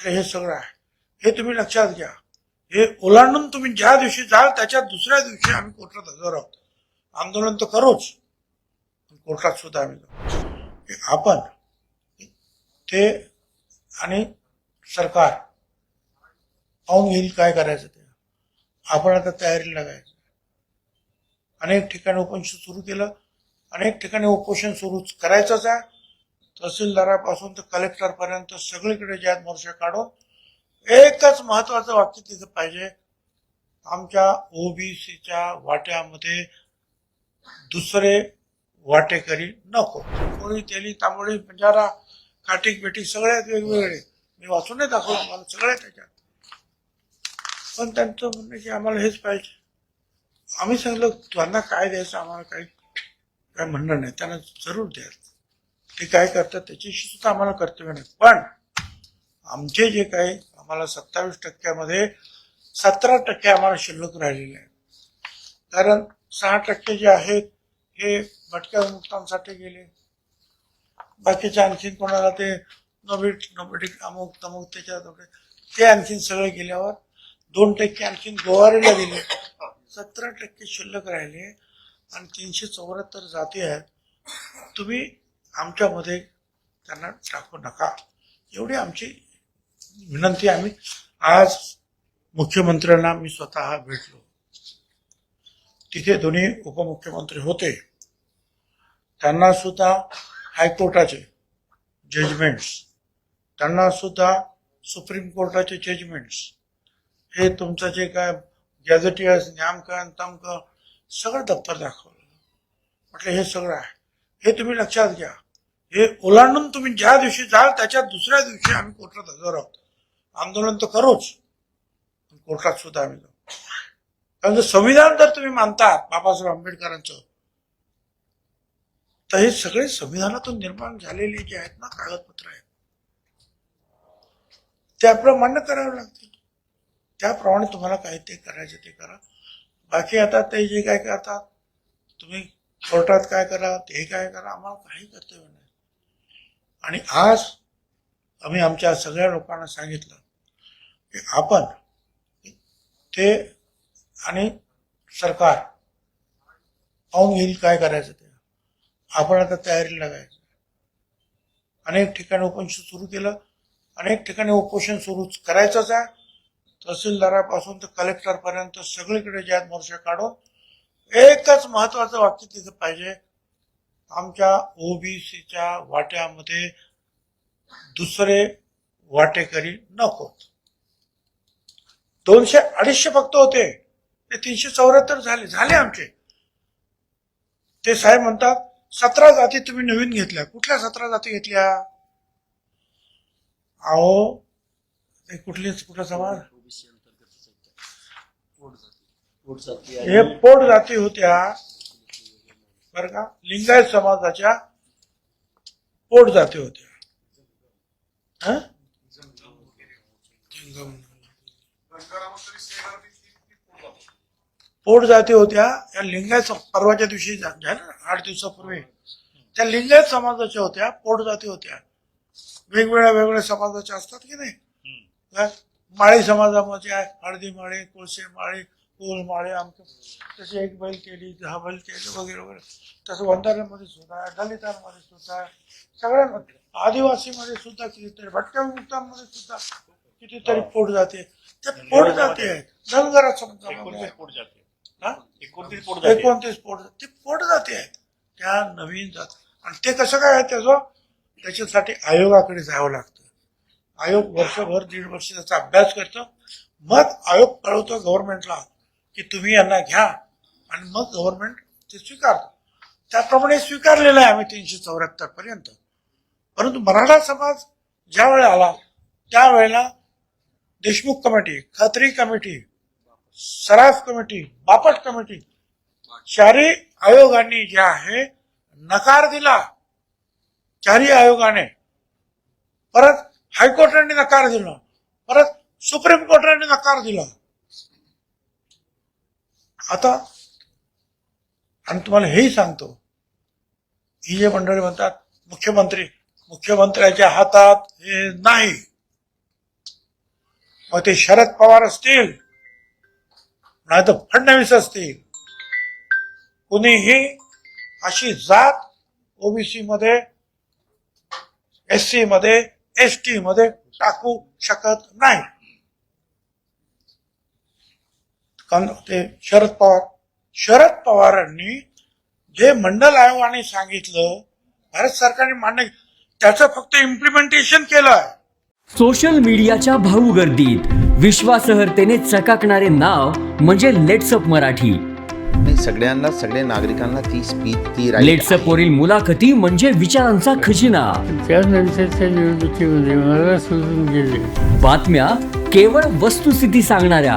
म्हटलं हे सगळं आहे. हे तुम्ही लक्षात घ्या. हे ओलांडून तुम्ही ज्या दिवशी जाल त्याच्या दुसऱ्या दिवशी आम्ही कोर्टात हजर आहोत. आंदोलन तर करूच कोर्टात सुद्धा आम्ही आपण ते आणि सरकार पाहून घेईल काय करायचं ते. आपण आता तयारी लागायचं. अनेक ठिकाणी उपोषण सुरू केलं अनेक ठिकाणी उपोषण सुरू करायचंच आहे. तहसीलदारापासून तर कलेक्टरपर्यंत सगळीकडे ज्यात मोर्चा काढू एकच महत्वाचं वाक्य तिथं पाहिजे. आमच्या ओबीसीच्या वाट्यामध्ये दुसरे वाटेकरी नको. कोणी तेली तांबडी बंजारा काटिक बेटिक सगळ्यात वेगवेगळे. मी वाचून नाही दाखवतो मला सगळ्या त्याच्यात. पण त्यांचं म्हणणं की आम्हाला हेच पाहिजे. आम्ही सांगलो त्यांना काय द्यायचं आम्हाला काही काय म्हणणं नाही. त्यांना जरूर द्यायचं. ते काय करतात त्याच्याशी सुद्धा आम्हाला कर्तव्य नाही. पण आमचे जे काही आम्हाला सत्तावीस टक्क्यामध्ये सतरा टक्के आम्हाला शिल्लक राहिलेले आहे कारण सहा टक्के जे आहेत हे भटक्या मुक्तांसाठी गेले. बाकीचे आणखीन कोणाला ते नोबिट नोबिटिक अमुक तमुक त्याच्यात ते आणखीन सगळे गेल्यावर दोन टक्के आणखीन गोवारीला दिले. सतरा टक्के शिल्लक राहिले आणि तीनशे चौऱ्याहत्तर जाती आहेत. तुम्ही आमच्यामध्ये त्यांना टाकू नका. एवढी आमची विनंती आम्ही आज मुख्यमंत्र्यांना मी स्वतः भेटलो. तिथे दोन्ही उपमुख्यमंत्री होते. त्यांना सुद्धा हायकोर्टाचे जजमेंट्स त्यांना सुद्धा सुप्रीम कोर्टाचे जजमेंट्स हे तुमचं जे काय गॅझेटियर्स न्यामकन तमक सगळं दप्तर दाखवलं. म्हटलं हे सगळं आहे. हे तुम्ही लक्षात घ्या. हे ओलांडून तुम्ही ज्या दिवशी जाल त्याच्या दुसऱ्या दिवशी आम्ही कोर्टात हजर आहोत. आंदोलन तर करूच कोर्टात सुद्धा आम्ही जाऊ. कारण जर संविधान जर तुम्ही मानता बाबासाहेब आंबेडकरांचं तर हे सगळे संविधानातून निर्माण झालेले जे आहेत ना कागदपत्र आहेत ते आपलं मान्य करावं लागतील. त्याप्रमाणे तुम्हाला काय ते करायचे ते करा. बाकी आता ते जे काय करतात तुम्ही कोर्टात काय करा ते काय करा आम्हाला काही कर्तव्य नाही. आणि आज आम्ही आमच्या सगळ्या लोकांना सांगितलं की आपण ते आणि सरकार पाहून घेईल काय करायचं ते. आपण आता तयारीला लागायचं. अनेक ठिकाणी उपोषण सुरू केलं. अनेक ठिकाणी उपोषण सुरू करायचंच आहे तहसीलदारापासून तर कलेक्टरपर्यंत सगळीकडे ज्यात मोर्चा काढून एकच महत्वाचं वाक्य तिथं पाहिजे. आमच्या ओबीसीच्या वाट्यामध्ये दुसरे वाटेकरी नकोत दोनशे अडीचशे फक्त होते. ते तीनशे चौऱ्याहत्तर झाले झाले आमचे. ते साहेब म्हणतात सतरा जाती तुम्ही नवीन घेतल्या. कुठल्या सतरा जाती घेतल्या? अहो ते कुठले कुठला समाज? हे पोट जाती होत्या. बर का? लिंगायत समाजाच्या पोट जाती होत्या. हं? पोट जाती होत्या. या लिंगायत परवाच्या दिवशी आठ दिवसापूर्वी. त्या लिंगायत समाजाच्या होत्या पोट जाती होत्या. वेगवेगळ्या वेगवेगळ्या समाजाच्या असतात की नाही? माळी समाजामध्ये आहे हळदी माळे कोळसे माळे कोल माळे आमचं तसे एक बैल केली दहा बैल केली वगैरे वगैरे. तसं वंधाऱ्यामध्ये सुद्धा दलितांमध्ये सुद्धा सगळ्यांमध्ये आदिवासीमध्ये सुद्धा कितीतरी भटक्या मुक्तांमध्ये सुद्धा कितीतरी पोट जाते. ते पोट जाते. आहेत धनगरा समाजामध्ये एकोणतीस पोट जाते. हा? एकोणतीस पोट जाते. एकोणतीस पोट ते पोट जाते. आहेत त्या नवीन जात. आणि ते कसं काय आहे त्याचं? त्याच्यासाठी आयोगाकडे जावं लागतं. आयोग वर्षभर दीड वर्ष त्याचा अभ्यास करतो. मग आयोग कळवतो गव्हर्नमेंटला की तुम्ही यांना घ्या आणि मग गव्हर्नमेंट ते स्वीकारतो. त्याप्रमाणे स्वीकारलेलं आहे आम्ही तीनशे चौऱ्याहत्तर पर्यंत. परंतु मराठा समाज ज्या वेळेला आला त्यावेळेला Deshmukh committee Khatri committee Saraf committee Bapat committee चारी आयोगांनी जे आहे नकार दिला. चारी आयोगाने. परत हायकोर्टाने नकार दिला. परत सुप्रीम कोर्टाने नकार दिला. आता आणि तुम्हाला हेही सांगतो ही जे मंडळी म्हणतात मुख्यमंत्री मुख्यमंत्र्याच्या हातात हे नाही. मग ते शरद पवार असतील नाही तर फडणवीस असतील. कुणीही अशी जात ओबीसी मध्ये एस सी मध्ये एस टी मध्ये टाकू शकत नाही. कारण ते शरद पवार शरद पवारांनी जे मंडल आयोगाने सांगितलं भारत सरकारने मान्य त्याचं फक्त इम्प्लिमेंटेशन केलं आहे सोशल मीडियाच्या भाऊ गर्दीत विश्वासार्हतेने चकाकणारे नाव म्हणजे लेट्सअप मराठी. सगळ्यांना सगळ्या नागरिकांना ती स्पीच ती लेट्सअप वरील मुलाखती म्हणजे विचारांचा खजिना. त्यानंतरच्या निवडणुकीमध्ये मला सोडून गेले. बातम्या केवळ वस्तुस्थिती सांगणाऱ्या.